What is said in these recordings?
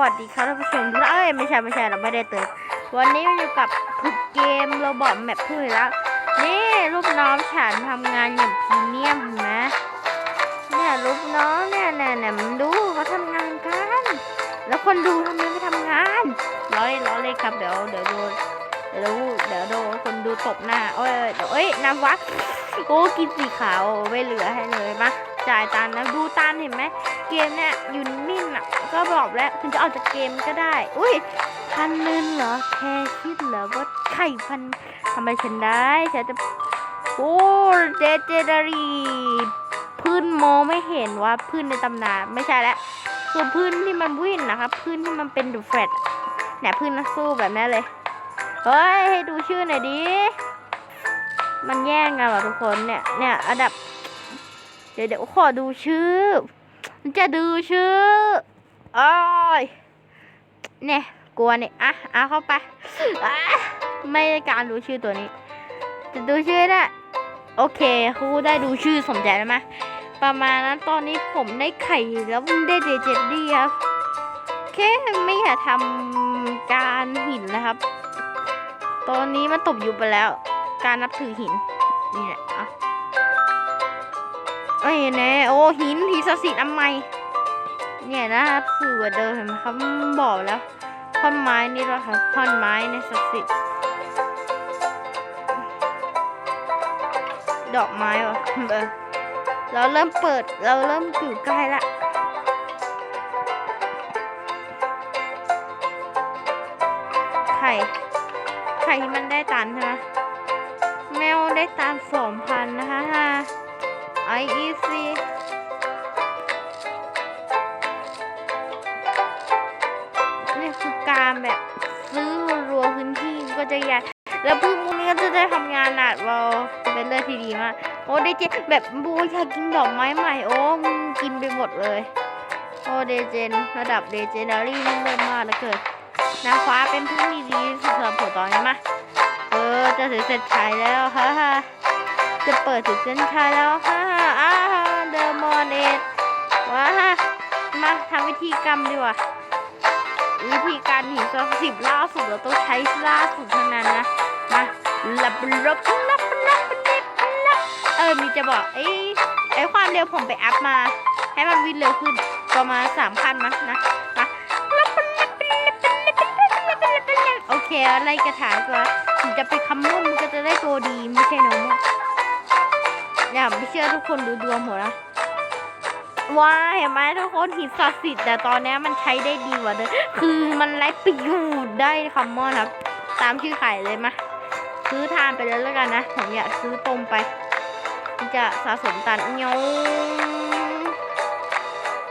วัสดีครับท่านผู้ชมทุกท่านเอ้ยไม่ใช่ไม่ใช่เราไม่ได้เติมวันนี้อยู่กับผึกเกมโรบอทแมปพืชแล้ว นี่ลูกน้องฉันทำงานอย่างพรีเมียมเห็นไหมเนี่ยลูกน้องเนี่ยเนี่ยเนี่ยมันดูเขาทำงานกัน แล้วคนดูทำไมไม่ทำงานร้อยร้อยเลยครับเดี๋ยวเดี๋ยวดูเดี๋ยวดูเดี๋ยวดูคนดูตบหน้าเอ้ยเดี๋ยวเอ้ยน้ำวัดโอ้กินสีขาวไม่เหลือให้เลยมาจ่ายตันนะดูตันเห็นไหมเกมเนี่ยอยู่นิ่งอะ ก็บอกแล้วคุณจะออกจากเกมก็ได้ อุ้ยพันหนึงเหรอ แค่คิดเหรอว่าไข่พันทำไมฉันได้ฉันจะโอ้เจเจดารีพื้นมองไม่เห็นว่าพื้นในตำนานไม่ใช่แล้วคือพื้นที่มันวิ่งนะครับพื้นที่มันเป็นดูแฟตเนี่ยพื้นนักสู้แบบนี้เลยเฮ้ยให้ดูชื่อหน่อยดิมันแย่งกันเหรอทุกคนเนี่ยเนี่ยอันดับ เดี๋ยวเดี๋ยวขอดูชื่อจะดูชื่อ เนี่ยกลัวเนี่ยอะอะเข้าไปไม่ได้การดูชื่อตัวนี้ จะดูชื่อนะโอเคครูได้ดูชื่อสมใจแล้วไหมประมาณนั้นตอนนี้ผมได้ไข่แล้วได้เดเจดดี้ครับแค่ไม่อยากทำการหินนะครับ ตอนนี้มันตบอยู่ไปแล้ว การนับถือหินนี่แหละอะเอ้ยแน่โอ้หินทีศักดิ์สิทธิ์อันใหม่ เนี่ยนะครับสื่อเดิมเห็นไหมครับบอกแล้วท่อนไม้นี่แหละครับท่อนไม้ในศักดิ์สิทธิ์ดอกไม้วะเราเริ่มเปิดเราเริ่มอยู่ใกล้ละไข่ไข่ที่มันได้ตันใช่ไหมแมวได้ตันสองพันนะคะ IEC นี่ แบบซื้อรัวพื้นที่ก็จะใหญ่แล้วพึ่งพวกนี้ก็จะได้ทำงานหนักเราเป็นเรื่องที่ดีมากโอ้เดเจแบบบูอยากกินดอกไม้ใหม่โอ้มกินไปหมดเลยโอ้เดเจนระดับเดเจนารี่นี่เลิศมากแล้วเกิดนางฟ้าเป็นผู้ที่ดีที่สุดสำหรับผมตอนนี้มาเออจะถึงเสร็จฉายแล้วฮ่าฮ่าจะเปิดถึงเส้นชัยแล้วฮ่าอ่าเดอะมอนเอ็ดว้ามาทำวิธีกรรมดีกว่า วิธีการหนีสสิบล่าสุดเราต้องใช้ล่าสุดเท่านั้นนะมาลับลับลับลับลับลับเออมีจะบอกไอ้ไอ้ความเร็วผมไปอัพมา ให้มันวิ่งเร็วขึ้นประมาณสามพันมั้งนะมาโอเคอะไรกระถางก่อนจะไปคำนุ่มมันก็จะได้ตัวดีไม่ใช่น้องอย่าไม่เชื่อทุกคนดูดวงผมนะ ว้าเห็นไหมทุกคนหินศักดิ์สิทธิ์แต่ตอนนี้มันใช้ได้ดีกว่าเดิมคือมันไร้ประโยชน์ได้คำมอนครับ ตามชื่อไข่เลยมาซื้อทานไปเลยแล้วกันนะผมอยากซื้อต้มไป จะสะสมตันเงี้ยว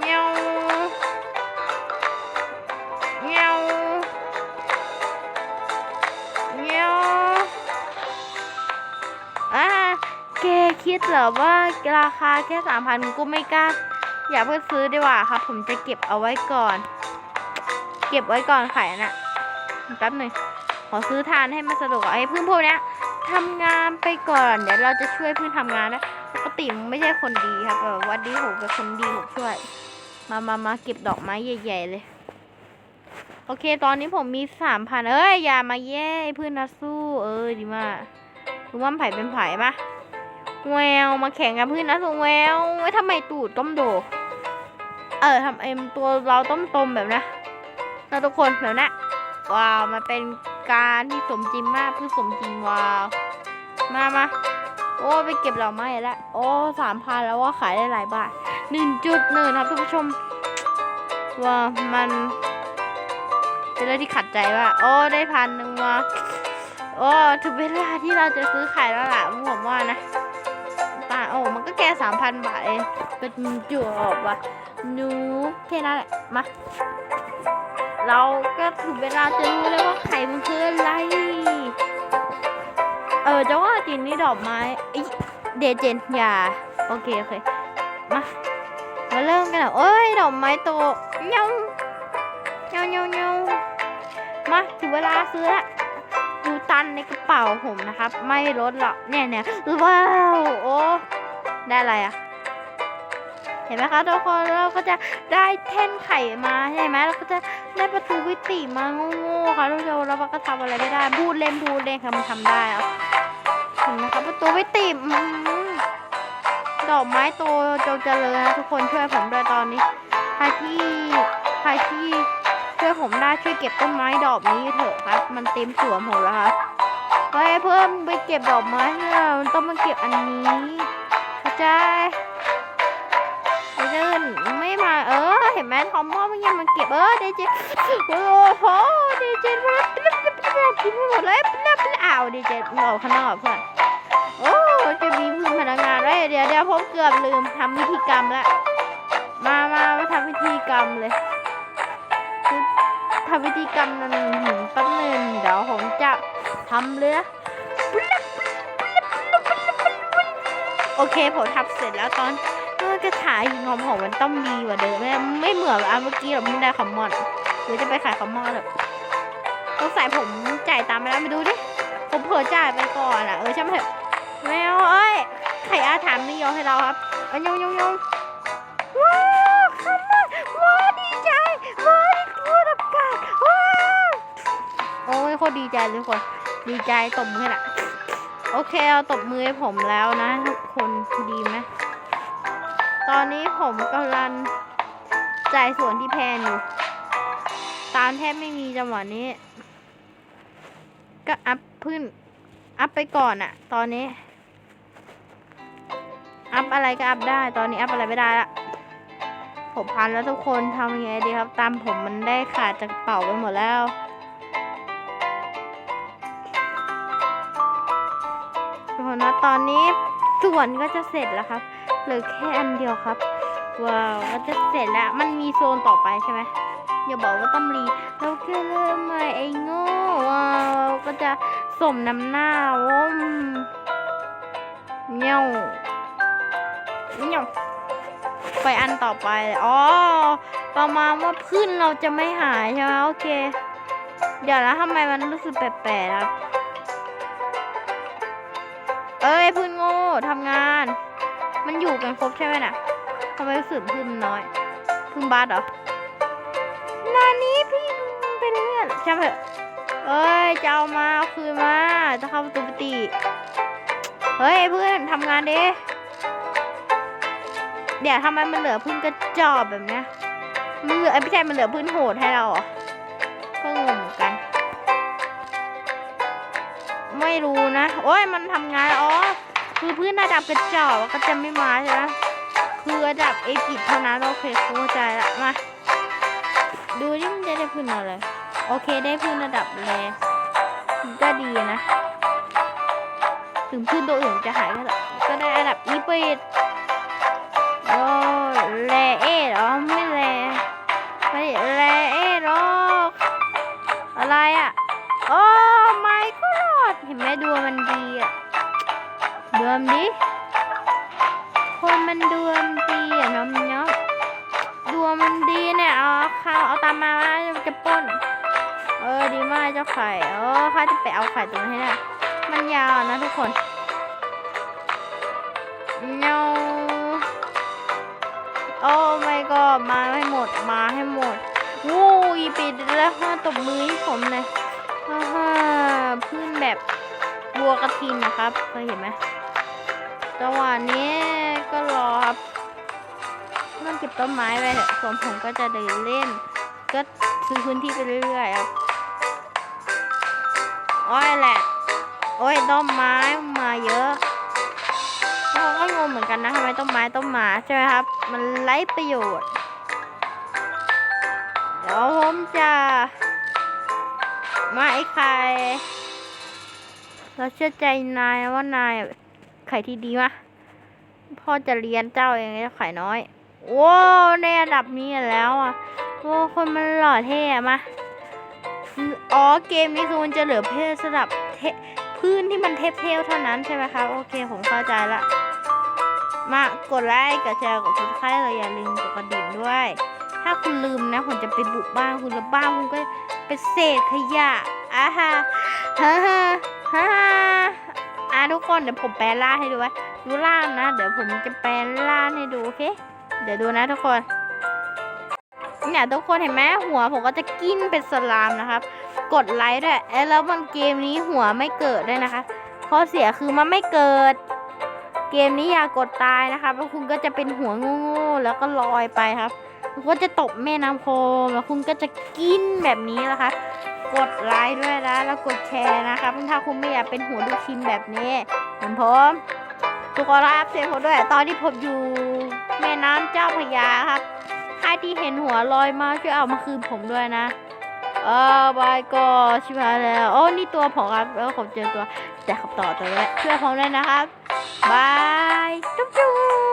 เงี้ยวเงี้ยวเงี้ยวอ่าแกคิดเหรอว่าราคาแค่สามพันกูไม่กล้า อย่าเพิ่งซื้อดีกว่าครับ ผมจะเก็บเอาไว้ก่อน เก็บไว้ก่อนขายน่ะแป๊บหนึ่งขอซื้อทานให้มันสะดวกให้พึ่งพวกเนี้ยทำงานไปก่อน เดี๋ยวเราจะช่วยพึ่งทำงานนะปกติมันไม่ใช่คนดีครับแบบวันนี้ผมเป็นคนดีผมช่วย มามามาเก็บดอกไม้ใหญ่ๆเลย โอเค ตอนนี้ผมมีสามพันเอ้ยอย่ามาแย่เพื่อนนักสู้ เออดีมากรู้ว่ามันไผ่เป็นไผ่ปะ แววมาแข่งกับเพื่อนนะสุแววไว้ทำไมตูดต้มโด เออทำเอ็มตัวเราต้มตมแบบนะนะทุกคนแบบนะว้าวมันเป็นการที่สมจริงมากเพื่อสมจริงว้าวมามาโอ้ไปเก็บดอกไม้แล้วโอ้สามพันแล้วว่าขายได้หลายบาทหนึ่งจุดหนึ่งครับท่านผู้ชมว้ามันเป็นเรื่องที่ขัดใจว่าโอ้ได้พันหนึ่งว่ะโอ้ถึงเวลาที่เราจะซื้อขายแล้วล่ะผมว่านะตาโอ้มันก็แค่สามพันบาทเองเป็นจวบว่ะหนูแค่นั้นแหละมา เราก็ถึงเวลาจะรู้แล้วว่าไข่มันคืออะไร เออจะว่าจริงนี่ดอกไม้อยเดเจนอย่าโอเคโอเคมามาเริ่มกันแล้วเอ้ยดอกไม้โตเงาเงาเงาเงามาถึงเวลาซื้อละดูตันในกระเป๋าผมนะครับ ไม่ลดหรอกเนี่ยเนี่ยว้าวโอ้ ได้อะไรอะเห็นไหมคะทุกคนเราก็จะได้แท่นไข่มาใช่ไหมเราก็จะได้ประตูวิติมาโง่ๆค่ะทุกคนแล้วมันก็ทำอะไรไม่ได้พูดเล่นพูดเล่นค่ะมันทำได้อะเห็นไหมคะประตูวิติดอกไม้โตจงเจริญนะทุกคนช่วยผมด้วยตอนนี้ใครที่ใครที่ช่วยผมได้ช่วยเก็บต้นไม้ดอกนี้เถอะครับ มันเต็มสวนผมแล้วครับเฮ้ยเพิ่มไปเก็บดอกไม้เนี่ยต้องมาเก็บอันนี้ ใจไอ้เดินไม่มาเออ เห็นไหมทอมมอมันยังมาเก็บเออเดเจโอ้โหเดเจมากินไม่หมดเลยอ้าวเดเจออกข้างนอกเพื่อนโอ้จะมีพึ่งพนักงานด้วเดี๋ยวเดี๋ยวผมเกือบลืมทำพิธีกรรมแล้วมามามาทำพิธีกรรมเลยทำพิธีกรรมนั้นแป๊บหนึงเดี๋ยวผมจะทำเลยนะ โอเคผมทำเสร็จแล้วตอนเมื่อกระถายหินหอมของมันต้องดีกว่าเดิมไม่ไม่เหมือนอันเมื่อกี้เราไม่ได้คอมมอนหรือจะไปขายคอมมอนแบบต้องใส่ผมจ่ายตามไปแล้วไปดูดิผมเผื่อจ่ายไปก่อนอะเออใช่ไหมเถอะแมวเอ้ยไข่อาถามนี่ยอให้เราครับเอายงยงยงว้าวคันน่ะว้าวดีใจว้าวนี่คือดับกาศว้าวโอ้ยโคตรดีใจเลยคนดีใจตบมือน่ะ โอเคเอาตบมือให้ผมแล้วนะ ทุกคนดีไหมตอนนี้ผมกำลังจ่ายส่วนที่แพนอยู่ ตามแทบไม่มีจังหวะนี้ ก็อัพพื้น อัพไปก่อนอะตอนนี้ อัพอะไรก็อัพได้ ตอนนี้อัพอะไรไม่ได้ละผมพันแล้วทุกคนทำยังไงดีครับ ตามผมมันได้ขาดจากเป๋าไปหมดแล้ว ตอนนี้ส่วนก็จะเสร็จแล้วครับเหลือแค่อันเดียวครับว้าวก็จะเสร็จแล้วมันมีโซนต่อไปใช่ไหมอย่าบอกว่าต้องรีเราแค่เริ่มใหม่ไอ้โง่ว้าวก็จะสมน้ำหน้าว่มเงี้ยวเงี้ยวไปอันต่อไปอ๋อประมาณว่าพื้นเราจะไม่หายใช่ไหมโอเค เดี๋ยวนะทำไมมันรู้สึกแปลกๆครับ อ้ยพื้นโง่ทำงาน มันอยู่กันครบใช่ไหมน่ะทำไมรู้สึกพื้นน้อย พื้นบาสเหรอนานี้พี่เป็นเลือดใช่ไหมเอ้ยจะเอามาเอาคืนมา จะเข้าประตูปฏิเฮ้ยเพื่อนทำงานดิเดี๋ยวทำไมมันเหลือพื้นกระจอกแบบเนี้ยมันเหลือไอ้พี่ชายมันเหลือพื้นโหดให้เราเหรอก็งง ไม่รู้นะ โอ้ยมันทำงานอ๋อคือพื้นระดับกระจอกก็จะไม่มาใช่ไหมคือระดับเอพิกเท่านั้นโอเคเข้าใจละมาดูนี่มันจะได้พื้นอะไรโอเคได้พื้นระดับแรก็ดีนะ ถึงพื้นตัวอื่นจะหายก็เถอะก็ได้ระดับอีปิดโอ้แลเอหรอไม่แลไม่แลเอ ดวงมันดีอะดวงดีคนมันดวงดีอะน้องน้องดวงมันดีเนี่ยเอาข้าวเอาตามมาจะป้น เออดีมากเจ้าไข่เออข้าจะไปเอาไข่ตรงนี้ให้ได้มันยาวนะทุกคนเงาโอ้ไม่ก็มาให้หมดมาให้หมดวู้ยปิดแล้วห้าตบมือให้ผมเลยฮ่าฮ่าพื้นแบบ บัวกระทินนะครับเคยเห็นไหมจังหวะนี้ก็รอครับต้องเก็บต้นไม้ไปเถอะส่วนผมก็จะเดินเล่น ก็ซื้อพื้นที่ไปเรื่อยๆครับอ้อยแหละ โอ้ยต้นไม้มาเยอะเราก็งงเหมือนกันนะทำไมต้นไม้ต้นหมาใช่ไหมครับ มันไร้ประโยชน์เดี๋ยวผมจะมาไอ้ไข่ เราเชื่อใจนายว่านายไข่ที่ดีมะพ่อจะเรียนเจ้าเองไอ้ไข่น้อยโว้ในระดับนี้แล้วอะโอ้คนมันหล่อเท่อะมาอ๋อเกมนี้คือมันจะเหลือเพศสลับเทพื้นที่มันเทพเทลเท่านั้นใช่ไหมครับโอเคผมเข้าใจละมากดไลค์กดแชร์กดซับสไครต์เราอย่าลืมกดกระดิ่งด้วย ถ้าคุณลืมนะผมจะไปบุกบ้านคุณแล้วบ้านคุณก็เป็นเศษขยะอ่าฮะฮ่า ฮ่าฮ่าฮ่าอะทุกคนเดี๋ยวผมแปลร่าให้ดูไว้ดูร่างนะ เดี๋ยวผมจะแปลร่าให้ดูโอเค เดี๋ยวดูนะทุกคนเนี่ยทุกคนเห็นไหมหัวผมก็จะกินเป็นสลามนะครับ กดไลค์ด้วยเอ้แล้วมันเกมนี้หัวไม่เกิดด้วยนะคะข้อเสียคือมันไม่เกิด เกมนี้อย่ากดตายนะครับแล้วคุณก็จะเป็นหัวโง่ๆแล้วก็ลอยไปครับคุณก็จะตกแม่น้ำโคงแล้วคุณก็จะกินแบบนี้นะคะ กดไลค์ด้วยนะ แล้วกดแชร์นะครับถ้าคุณไม่อยากเป็นหัวลูกชิ้นแบบนี้เหมือนผมทุกคนรับเสียงผมด้วยตอนที่ผมอยู่แม่น้ำเจ้าพยาครับใครที่เห็นหัวลอยมาช่วยเอามาคืนผมด้วยนะเออบายก็ชิบหายแล้ว โอ้ นี่ตัวผมครับ แล้วผมเจอตัว แต่ขับต่อตัวนี้ช่วยผมด้วยนะครับ บาย จุ๊บจุ๊บ